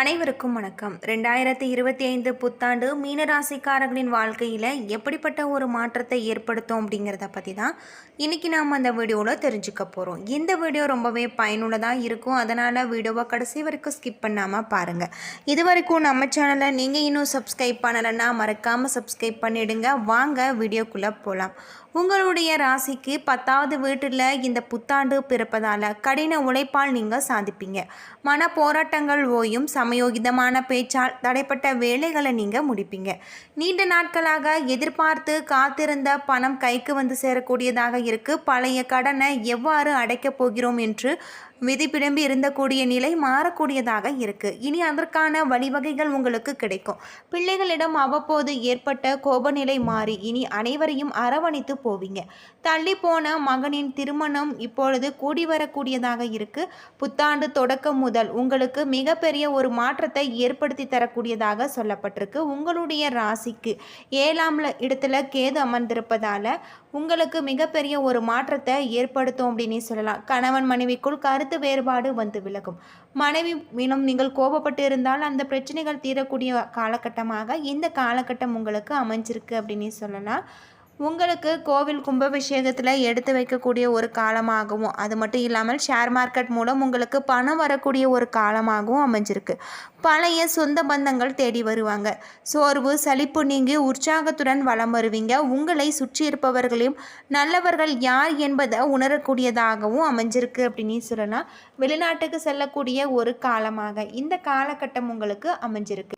அனைவருக்கும் வணக்கம். ரெண்டாயிரத்தி இருபத்தி ஐந்து புத்தாண்டு மீனராசிக்காரர்களின் வாழ்க்கையில் எப்படிப்பட்ட ஒரு மாற்றத்தை ஏற்படுத்தும் அப்படிங்கிறத பற்றி தான் இன்றைக்கி நாம் அந்த வீடியோவில் தெரிஞ்சுக்க போகிறோம் இந்த வீடியோ ரொம்பவே பயனுள்ளதாக இருக்கும். அதனால் வீடியோவை கடைசி வரைக்கும் ஸ்கிப் பண்ணாமல் பாருங்கள் இது வரைக்கும் நம்ம சேனலை நீங்கள் இன்னும் சப்ஸ்கிரைப் பண்ணலைன்னா மறக்காமல் சப்ஸ்கிரைப் பண்ணிவிடுங்க வாங்க வீடியோக்குள்ளே போகலாம் உங்களுடைய ராசிக்கு பத்தாவது வீட்டில் இந்த புத்தாண்டு பிறப்பதால் கடின உழைப்பால் நீங்கள் சாதிப்பீங்க. மன போராட்டங்கள் ஓயும் சமயோகிதமான பேச்சால் தடைப்பட்ட வேலைகளை நீங்கள் முடிப்பீங்க. நீண்ட நாட்களாக எதிர்பார்த்து காத்திருந்த பணம் கைக்கு வந்து சேரக்கூடியதாக இருக்கு. பழைய கடனை எவ்வாறு அடைக்கப் போகிறோம் என்று விதிப்பிடம்பி இருந்தக்கூடிய நிலை மாறக்கூடியதாக இருக்கு. இனி அதற்கான வழிவகைகள் உங்களுக்கு கிடைக்கும். பிள்ளைகளிடம் அவ்வப்போது ஏற்பட்ட கோபநிலை மாறி இனி அனைவரையும் அரவணைத்து போவீங்க. தள்ளி போன மகனின் திருமணம் இப்பொழுது கூடி வரக்கூடியதாக இருக்கு. புத்தாண்டு தொடக்கம் முதல் உங்களுக்கு மிகப்பெரிய ஒரு மாற்றத்தை ஏற்படுத்தி தரக்கூடியதாக சொல்லப்பட்டிருக்கு. உங்களுடைய ராசிக்கு ஏழாம் இடத்துல கேது அமர்ந்திருப்பதால உங்களுக்கு மிகப்பெரிய ஒரு மாற்றத்தை ஏற்படுத்தும் அப்படின்னு சொல்லலாம். கணவன் மனைவிக்குள் கருத்து வேறுபாடு வந்து விலகும். மனைவி மீனும் நீங்கள் கோபப்பட்டு இருந்தால் அந்த பிரச்சனைகள் தீரக்கூடிய காலகட்டமாக இந்த காலகட்டம் உங்களுக்கு அமைஞ்சிருக்கு அப்படின்னு சொல்லலாம். உங்களுக்கு கோவில் கும்பாபிஷேகத்தில் எடுத்து வைக்கக்கூடிய ஒரு காலமாகவும் அது மட்டும் இல்லாமல் ஷேர் மார்க்கெட் மூலம் உங்களுக்கு பணம் வரக்கூடிய ஒரு காலமாகவும் அமைஞ்சிருக்கு. பழைய சொந்த பந்தங்கள் தேடி வருவாங்க. சோர்வு சலிப்பு நீங்கி உற்சாகத்துடன் வலம் வருவீங்க. உங்களை சுற்றி இருப்பவர்களையும் நல்லவர்கள் யார் என்பதை உணரக்கூடியதாகவும் அமைஞ்சிருக்கு அப்படின்னு சொல்லலாம். வெளிநாட்டுக்கு செல்லக்கூடிய ஒரு காலமாக இந்த காலகட்டம் உங்களுக்கு அமைஞ்சிருக்கு.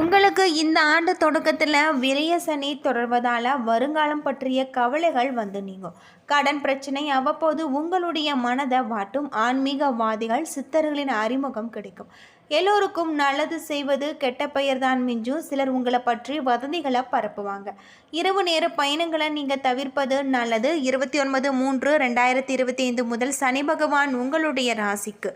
உங்களுக்கு இந்த ஆண்டு தொடக்கத்தில் விரய சனி தொடர்வதால் வருங்காலம் பற்றிய கவலைகள் வந்து நீங்கும். கடன் பிரச்சனை அவ்வப்போது உங்களுடைய மனதை வாட்டும். ஆன்மீகவாதிகள் சித்தர்களின் அறிமுகம் கிடைக்கும். எல்லோருக்கும் நல்லது செய்வது கெட்ட பெயர் தான் மிஞ்சும். சிலர் உங்களை பற்றி வதந்திகளை பரப்புவாங்க. இரவு நேர பயணங்களை நீங்கள் தவிர்ப்பது நல்லது. இருபத்தி ஒன்பது மூன்று ரெண்டாயிரத்தி இருபத்தி ஐந்து முதல் சனி பகவான் உங்களுடைய ராசிக்கு.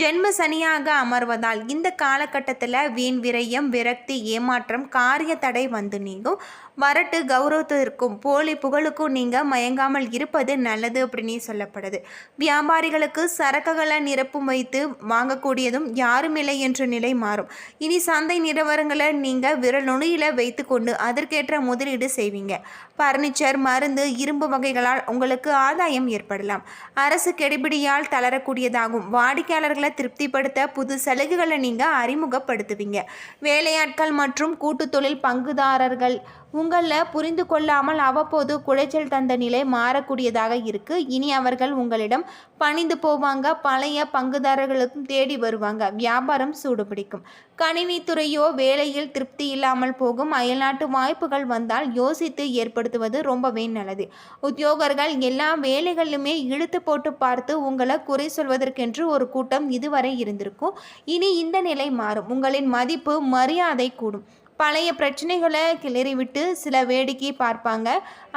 ஜென்ம சனியாக அமர்வதால் இந்த காலகட்டத்தில் வீண் விரயம் விரக்தி ஏமாற்றம் காரிய தடை வந்து நீங்கும். வரட்டு கௌரவத்திற்கும் போலி புகழுக்கும் நீங்கள் மயங்காமல் இருப்பது நல்லது அப்படின்னு சொல்லப்படுது. வியாபாரிகளுக்கு சரக்குகளை நிரப்பும் வைத்து வாங்கக்கூடியதும் யாரும் இல்லை என்ற நிலை மாறும். இனி சந்தை நிலவரங்களை நீங்கள் விரல் நுனியில் வைத்துக்கொண்டு அதற்கேற்ற முதலீடு செய்வீங்க. பர்னிச்சர் மருந்து இரும்பு வகைகளால் உங்களுக்கு ஆதாயம் ஏற்படலாம். அரசு கெடுபிடியால் தளரக்கூடியதாகும். வாடிக்கையாளர்களை திருப்திப்படுத்த புது சலுகைகளை நீங்கள் அறிமுகப்படுத்துவீங்க. வேலையாட்கள் மற்றும் கூட்டு தொழில் பங்குதாரர்கள் உங்களில் புரிந்து கொள்ளாமல் அவ்வப்போது குடைச்சல் தந்த நிலை மாறக்கூடியதாக இருக்கு. இனி அவர்கள் உங்களிடம் பணிந்து போவாங்க. பழைய பங்குதாரர்களுக்கும் தேடி வருவாங்க. வியாபாரம் சூடுபிடிக்கும். கணினித்துறையோ வேலையில் திருப்தி இல்லாமல் போகும். அயல்நாட்டு வாய்ப்புகள் வந்தால் யோசித்து ஏற்படுத்துவது ரொம்பவே நல்லது. உத்தியோகர்கள் எல்லா வேலைகளிலுமே இழுத்து போட்டு பார்த்து உங்களை குறை சொல்வதற்கென்று ஒரு கூட்டம் இதுவரை இருந்திருக்கும். இனி இந்த நிலை மாறும். உங்களின் மதிப்பு மரியாதை கூடும். பழைய பிரச்சனைகளை கிளறிவிட்டு சில வேடிக்கை பார்ப்பாங்க.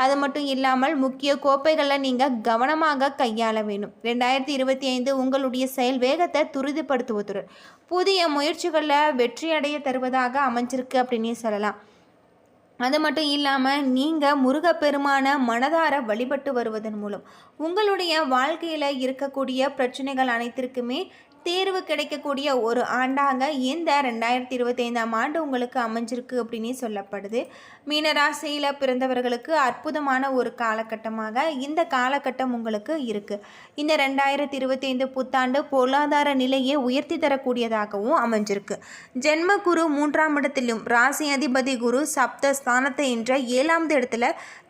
அது மட்டும் இல்லாமல் முக்கிய கோப்பைகளை நீங்கள் கவனமாக கையாள வேணும் ரெண்டாயிரத்தி இருபத்தி ஐந்து உங்களுடைய செயல் வேகத்தை துரிதப்படுத்துவதுடன் புதிய முயற்சிகளில் வெற்றியடைய தருவதாக அமைஞ்சிருக்கு அப்படின்னே சொல்லலாம். அது மட்டும் இல்லாமல் நீங்கள் முருகப்பெருமான மனதார வழிபட்டு வருவதன் மூலம் உங்களுடைய வாழ்க்கையில் இருக்கக்கூடிய பிரச்சனைகள் அனைத்திற்குமே தேர்வு கிடைக்கக்கூடிய ஒரு ஆண்டாக இந்த ரெண்டாயிரத்தி இருபத்தி ஐந்தாம் ஆண்டு உங்களுக்கு அமைஞ்சிருக்கு அப்படின்னு சொல்லப்படுது. மீனராசியில் பிறந்தவர்களுக்கு அற்புதமான ஒரு காலகட்டமாக இந்த காலகட்டம் உங்களுக்கு இருக்குது இந்த ரெண்டாயிரத்தி இருபத்தி ஐந்து புத்தாண்டு பொருளாதார நிலையை உயர்த்தி தரக்கூடியதாகவும் அமைஞ்சிருக்கு. ஜென்ம குரு மூன்றாம் இடத்திலும் ராசி அதிபதி குரு சப்த ஸ்தானத்தை என்ற ஏழாவது இடத்துல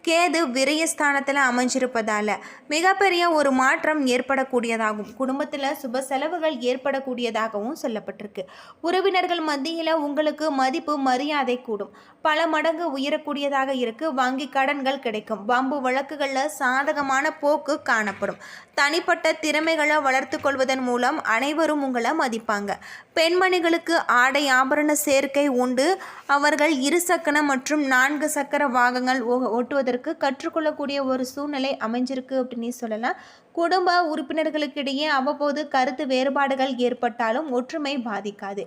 கேது விரயஸ்தானத்தில் அமைஞ்சிருப்பதால் மிகப்பெரிய ஒரு மாற்றம் ஏற்படக்கூடியதாகும். குடும்பத்தில் சுப செலவுகள் ஏற்படக்கூடியதாகவும் சொல்லப்பட்டிருக்கு. உறவினர்கள் மத்தியில் உங்களுக்கு மதிப்பு மரியாதை கூடும். பல மடங்கு உயரக்கூடியதாக இருக்கு. வங்கி கடன்கள் கிடைக்கும். வம்பு வழக்குகளில் சாதகமான போக்கு காணப்படும். தனிப்பட்ட திறமைகளை வளர்த்து கொள்வதன் மூலம் அனைவரும் உங்களை மதிப்பாங்க. பெண்மணிகளுக்கு ஆடை ஆபரண சேர்க்கை உண்டு. அவர்கள் இரு சக்கர மற்றும் நான்கு சக்கர வாகனங்கள் ஓ- அவருக்கு கற்றுக்கொள்ளக்கூடிய ஒரு சூழ்நிலை அமைஞ்சிருக்கு அப்படின்னு சொல்லலாம். குடும்ப உறுப்பினர்களுக்கிடையே அவ்வப்போது கருத்து வேறுபாடுகள் ஏற்பட்டாலும் ஒற்றுமை பாதிக்காது.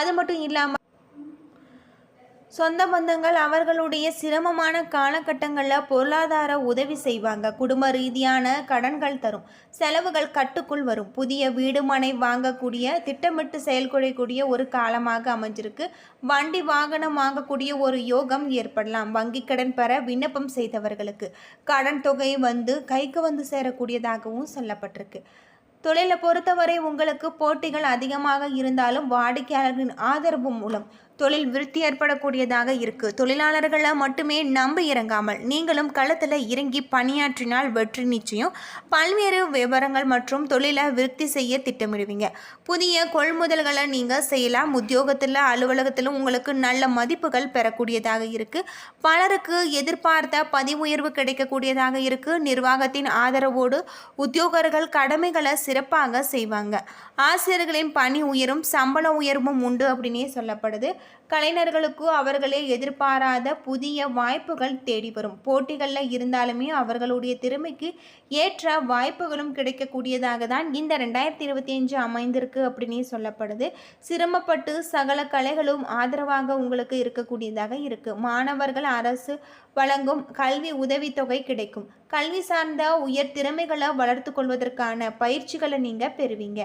அது மட்டும் இல்லாமல் சொந்த பந்தங்கள் அவர்களுடைய சிரமமான காலகட்டங்களில் பொருளாதார உதவி செய்வாங்க. குடும்ப ரீதியான கடன்கள் தரும். செலவுகள் கட்டுக்குள் வரும். புதிய வீடு மனை வாங்கக்கூடிய திட்டமிட்டு செயல்படக்கூடிய ஒரு காலமாக அமைஞ்சிருக்கு. வண்டி வாகனம் வாங்கக்கூடிய ஒரு யோகம் ஏற்படலாம். வங்கி கடன் பெற விண்ணப்பம் செய்தவர்களுக்கு கடன் தொகை வந்து கைக்கு வந்து சேரக்கூடியதாகவும் சொல்லப்பட்டிருக்கு. தொழிலை பொறுத்தவரை உங்களுக்கு போட்டிகள் அதிகமாக இருந்தாலும் வாடிக்கையாளர்களின் ஆதரவு மூலம் தொழில் விருத்தி ஏற்படக்கூடியதாக இருக்குது தொழிலாளர்களை மட்டுமே நம்ப இறங்காமல் நீங்களும் களத்தில் இறங்கி பணியாற்றினால் வெற்றி நிச்சயம். பல்வேறு விவரங்கள் மற்றும் தொழிலை விருத்தி செய்ய திட்டமிடுவீங்க. புதிய கொள்முதல்களை நீங்கள் செய்யலாம். உத்தியோகத்தில் அலுவலகத்திலும் உங்களுக்கு நல்ல மதிப்புகள் பெறக்கூடியதாக இருக்குது பலருக்கு எதிர்பார்த்த பதிவு உயர்வு கிடைக்கக்கூடியதாக இருக்குது நிர்வாகத்தின் ஆதரவோடு உத்தியோகர்கள் கடமைகளை சிறப்பாக செய்வாங்க. ஆசிரியர்களின் பணி உயரும் சம்பள உயர்வும் உண்டு அப்படின்னே சொல்லப்படுது. கலைஞர்களுக்கு அவர்களே எதிர்பாராத புதிய வாய்ப்புகள் தேடி வரும் போட்டிகளில் இருந்தாலுமே அவர்களுடைய திறமைக்கு ஏற்ற வாய்ப்புகளும் கிடைக்கக்கூடியதாக தான் இந்த ரெண்டாயிரத்தி இருபத்தி அஞ்சு அமைந்திருக்கு அப்படின்னே சொல்லப்படுது. சிரமப்பட்டு சகல கலைகளும் ஆதரவாக உங்களுக்கு இருக்கக்கூடியதாக இருக்குது மாணவர்கள் அரசு வழங்கும் கல்வி உதவித்தொகை கிடைக்கும். கல்வி சார்ந்த உயர் திறமைகளை வளர்த்து கொள்வதற்கான பயிற்சிகளை நீங்கள் பெறுவீங்க.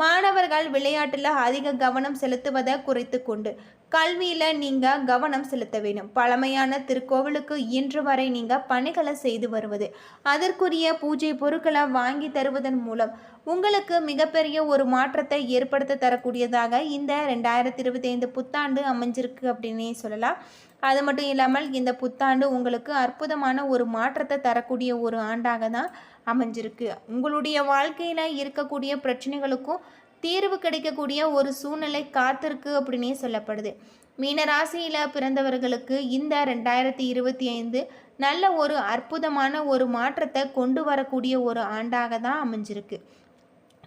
மாணவர்கள் விளையாட்டில் அதிக கவனம் செலுத்துவதை குறைத்து கொண்டு கல்வியில் நீங்கள் கவனம் செலுத்த வேண்டும். பழமையான திருக்கோவிலுக்கு இன்று வரை நீங்கள் பணிகளை செய்து வருவது அதற்குரிய பூஜை பொருட்களை வாங்கி தருவதன் மூலம் உங்களுக்கு மிகப்பெரிய ஒரு மாற்றத்தை ஏற்படுத்த தரக்கூடியதாக இந்த ரெண்டாயிரத்தி இருபத்தி ஐந்து புத்தாண்டு அமைஞ்சிருக்கு அப்படின்னே சொல்லலாம். அது மட்டும் இல்லாமல் இந்த புத்தாண்டு உங்களுக்கு அற்புதமான ஒரு மாற்றத்தை தரக்கூடிய ஒரு ஆண்டாக தான் அமைஞ்சிருக்கு. உங்களுடைய வாழ்க்கையில் இருக்கக்கூடிய பிரச்சனைகளுக்கும் தீர்வு கிடைக்கக்கூடிய ஒரு சூழ்நிலை காத்திருக்கு அப்படின்னே சொல்லப்படுது. மீன ராசியில் பிறந்தவர்களுக்கு இந்த ரெண்டாயிரத்தி இருபத்தி ஐந்து நல்ல ஒரு அற்புதமான ஒரு மாற்றத்தை கொண்டு வரக்கூடிய ஒரு ஆண்டாக தான் அமைஞ்சிருக்கு.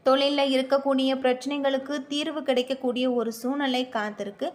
தொழிலில் இருக்கக்கூடிய பிரச்சனைகளுக்கு தீர்வு கிடைக்கக்கூடிய ஒரு சூழ்நிலை காத்திருக்கு.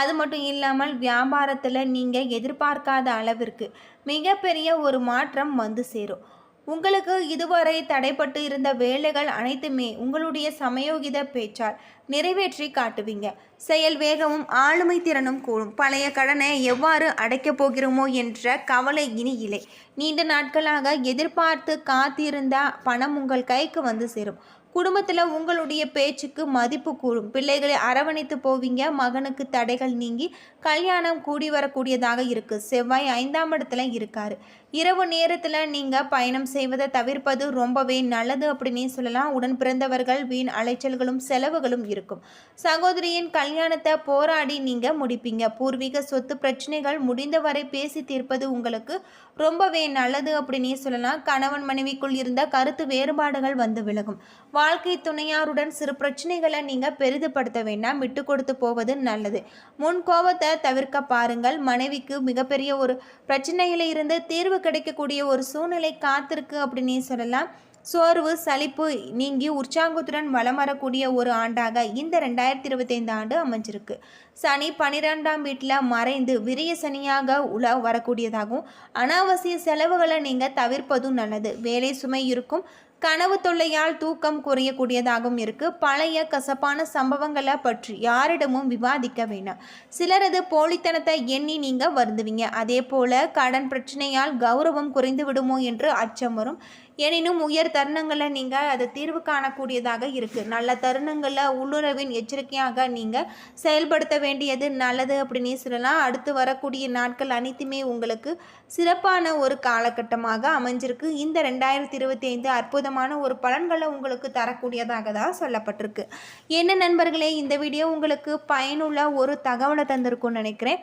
அது மட்டும் இல்லாமல் வியாபாரத்தில் நீங்கள் எதிர்பார்க்காத அளவிற்கு மிகப்பெரிய ஒரு மாற்றம் வந்து சேரும். உங்களுக்கு இதுவரை தடைப்பட்டு இருந்த வேலைகள் அனைத்துமே உங்களுடைய சமயோகித பேச்சால் நிறைவேற்றி காட்டுவீங்க. செயல் வேகமும் ஆளுமை திறனும் கூடும். பழைய கடனை எவ்வாறு அடைக்கப் போகிறோமோ என்ற கவலை இனி இல்லை. நீண்ட நாட்களாக எதிர்பார்த்து காத்திருந்த பணம் உங்கள் கைக்கு வந்து சேரும். குடும்பத்தில் உங்களுடைய பேச்சுக்கு மதிப்பு கூடும். பிள்ளைகளை அரவணைத்து போவீங்க. மகனுக்கு தடைகள் நீங்கி கல்யாணம் கூடி வரக்கூடியதாக இருக்குது செவ்வாய் ஐந்தாம் இடத்துல இருக்காரு. இரவு நேரத்தில் நீங்கள் பயணம் செய்வதை தவிர்ப்பது ரொம்பவே நல்லது அப்படின்னே சொல்லலாம். உடன் பிறந்தவர்கள் வீண் அலைச்சல்களும் செலவுகளும் இருக்கும். சகோதரியின் கல்யாணத்தை போராடி நீங்கள் முடிப்பீங்க. பூர்வீக சொத்து பிரச்சனைகள் முடிந்தவரை பேசி தீர்ப்பது உங்களுக்கு ரொம்பவே நல்லது அப்படின்னே சொல்லலாம். கணவன் மனைவிக்குள் இருந்த கருத்து வேறுபாடுகள் வந்து விலகும். வாழ்க்கை துணையாருடன் சிறு பிரச்சனைகளை நீங்கள் பெரிதுபடுத்த வேண்டாம். விட்டு கொடுத்து போவது நல்லது. முன் கோபத்தை தவிர்க்க பாருங்கள். மனைவிக்கு மிகப்பெரிய ஒரு பிரச்சனையிலிருந்து தீர்வு கிடைக்கக்கூடிய ஒரு சூழ்நிலை காத்திருக்கு அப்படின்னே சொல்லலாம். சோர்வு சலிப்பு நீங்கி உற்சாகத்துடன் வளம் வரக்கூடிய ஒரு ஆண்டாக இந்த ரெண்டாயிரத்தி இருபத்தைந்து ஆண்டு அமைஞ்சிருக்கு. சனி பனிரெண்டாம் வீட்டில் மறைந்து விரிய சனியாக உல வரக்கூடியதாகவும் அனாவசிய செலவுகளை நீங்கள் தவிர்ப்பதும் நல்லது. வேலை சுமை இருக்கும். கனவு தொல்லையால் தூக்கம் குறையக்கூடியதாகவும் இருக்கு. பழைய கசப்பான சம்பவங்களை பற்றி யாரிடமும் விவாதிக்க வேண்டாம் சிலரது போலித்தனத்தை எண்ணி நீங்க வருந்துவீங்க. அதே போல கடன் பிரச்சனையால் கௌரவம் குறைந்து விடுமோ என்று அச்சம் வரும். எனினும் உயர் தருணங்களில் நீங்கள் அதை தீர்வு காணக்கூடியதாக இருக்குது நல்ல தருணங்களில் உள்ளுறவின் எச்சரிக்கையாக நீங்கள் செயல்படுத்த வேண்டியது நல்லது அப்படின்னு சொல்லலாம். அடுத்து வரக்கூடிய நாட்கள் அனைத்துமே உங்களுக்கு சிறப்பான ஒரு காலகட்டமாக அமைஞ்சிருக்கு. இந்த ரெண்டாயிரத்தி இருபத்தி ஐந்து அற்புதமான ஒரு பலன்களை உங்களுக்கு தரக்கூடியதாக தான் சொல்லப்பட்டிருக்கு. என்ன நண்பர்களே இந்த வீடியோ உங்களுக்கு பயனுள்ள ஒரு தகவலை தந்திருக்கும்னு நினைக்கிறேன்.